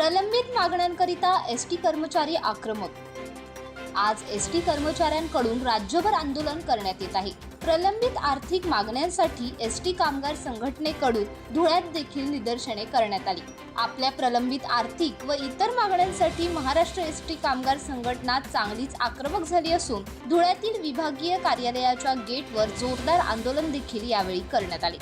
प्रलंबित मागण्यांकरिता S T कर्मचारी आक्रमक. आज एस टी कर्मचाऱ्यांकडून राज्यभर आंदोलन करण्यात येत आहे. प्रलंबित आर्थिक मागण्यांसाठी एस टी कामगार संघटनेकडून धुळ्यात देखील निदर्शने करण्यात आली. आपल्या प्रलंबित आर्थिक व इतर मागण्यांसाठी महाराष्ट्र एस टी कामगार संघटना चांगलीच आक्रमक झाली असून धुळ्यातील विभागीय कार्यालयाच्या गेटवर जोरदार आंदोलन देखील यावेळी करण्यात आले.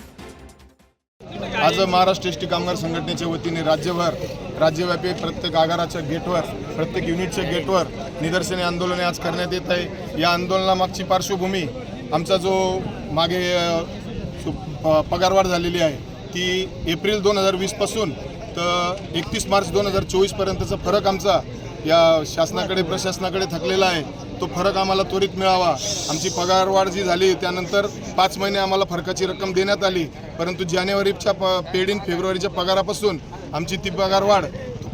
आज महाराष्ट्र एस टी कामगार संघटनेच्या वतीने राज्यभर राज्यव्यापी प्रत्येक आगाराच्या गेटवर प्रत्येक युनिटच्या गेटवर निदर्शने आंदोलने आज करण्यात येत आहे. या आंदोलनामागची पार्श्वभूमी आमचा जो मागे पगारवाढ झालेली आहे ती एप्रिल दोन हजार वीसपासून तर एकतीस मार्च दोन हजार चोवीसपर्यंतचा फरक आमचा या शासनाकडे प्रशासनाकडे थकलेला आहे. तो फरक आम्हाला त्वरित मिळावा. आमची पगारवाढ जी झाली त्यानंतर पाच महिने आम्हाला फरकाची रक्कम देण्यात आली. परंतु जानेवारीच्या प पेड इन फेब्रुवारीच्या पगारापासून आमची ती पगारवाढ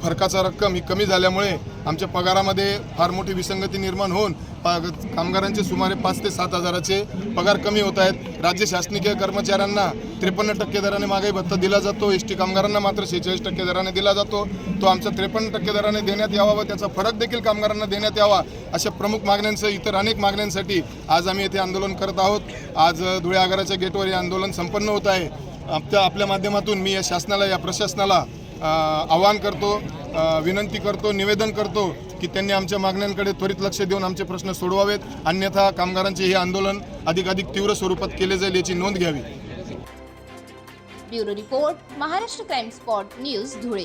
फरकाचा रक्कम ही कमी झाल्यामुळे आमच्या पगारामध्ये फार मोठी विसंगती निर्माण होऊन कामगारांचे सुमारे पाच ते सात हजाराचे पगार कमी होत आहेत. राज्य शासकीय कर्मचाऱ्यांना त्रेपन्न टक्के दराने मागाई भत्ता दिला जातो. एस टी कामगारांना मात्र शेहेचाळीस टक्के दराने दिला जातो. तो आमचा त्रेपन्न टक्के दराने देण्यात यावा व त्याचा फरक देखील कामगारांना देण्यात यावा अशा प्रमुख मागण्यांसह इतर अनेक मागण्यांसाठी आज आम्ही येथे आंदोलन करत आहोत. आज धुळे आगाराच्या गेटवर हे आंदोलन संपन्न होत आहे. आपल्या आपल्या माध्यमातून मी या शासनाला या प्रशासनाला आवाहन करतो विनंती करतो निवेदन करतो की त्यांनी आमच्या मागण्यांकडे त्वरित लक्ष देऊन आमचे प्रश्न सोडवावेत. अन्यथा कामगारांचे हे आंदोलन अधिकाधिक तीव्र स्वरूपात केले जाईल याची नोंद घ्यावी. Bureau report Maharashtra crime spot news Dhule.